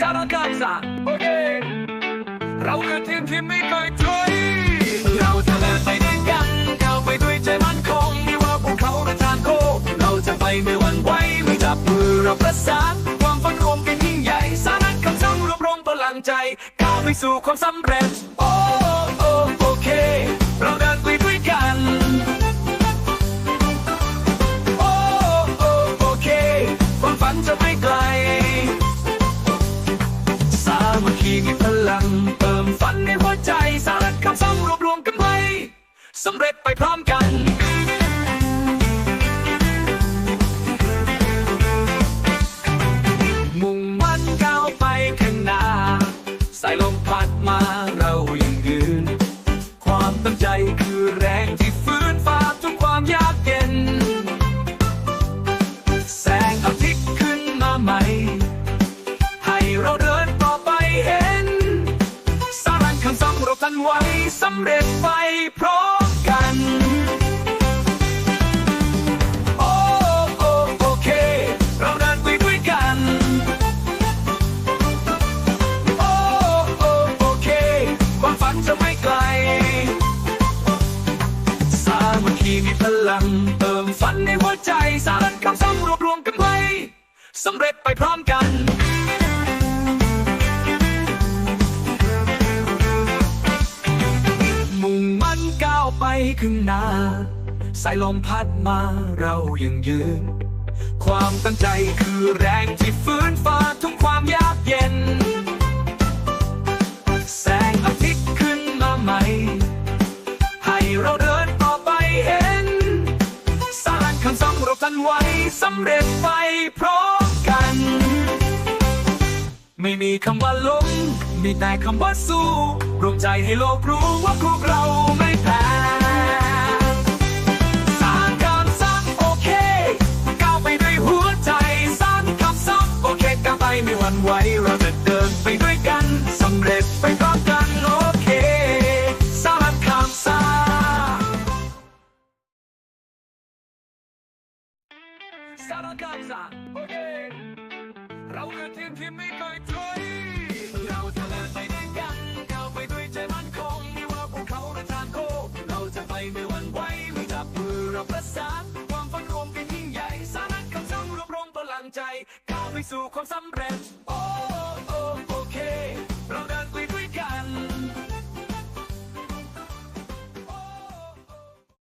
สารกาศาโอเค เราคือทีมที่ไม่เคยถอยเราจะเดินไปด้วยกันก้าวไปด้วยใจมั่นคงไม่ว่าภูเขาหรือทางโค้เราจะไปไม่หวั่นไหวไม่จับมือเราประสานความฝันรวมกันยิ่งใหญ่ สารคำสั่งรวมรวมพลังใจ ก้าวไปสู่ความสำเร็จโอ้ สำเร็จไปพร้อมกัน มุ่งมั่นก้าวไปข้างหน้า สายลมพัดมาเรายังยืน ความตั้งใจคือแรงที่ฟื้นฟ้าทุกความยากเย็น แสงอาทิตย์ขึ้นมาใหม่ ให้เราเดินต่อไปเห็น สารังคำสั่งเราทันไว้สำเร็จไปพร้อม ใจสารันคำสั่งรวบรวมกันไว้สำเร็จไปพร้อมกัน มุ่งมั่นก้าวไปข้างหน้า สายลมพัดมาเรายังยืน ความตั้งใจคือแรงที่ฟื้นฟ้าทุกความยากเย็น สั่งเราทันไว้สำเร็จไปพร้อมกัน ไม่มีคำว่าล้มมีแต่คำว่าสู้รวมใจให้โลกรู้ว่าพวกเราไม่แพ้สร้างคำสั่งโอเคก้าวไปด้วยหัวใจสร้างคำสั่งโอเคก้าวไปไม่หวั่นไหวเรา สร้างคำสั่งโอเค เราคือทีมที่ไม่เคยถอยเราจะเดินไปด้วยกันก้าวไปด้วยใจมั่นคงไม่ว่าพวกเขาจะทางโค้งเราจะไปไม่หวั่นไหวไม่จับมือเราประสานความฝันรวมกันยิ่งใหญ่สารักคำสั่งรวบรวมพลังใจก้าวไปสู่ความสำเร็จโอ้โอ้โอ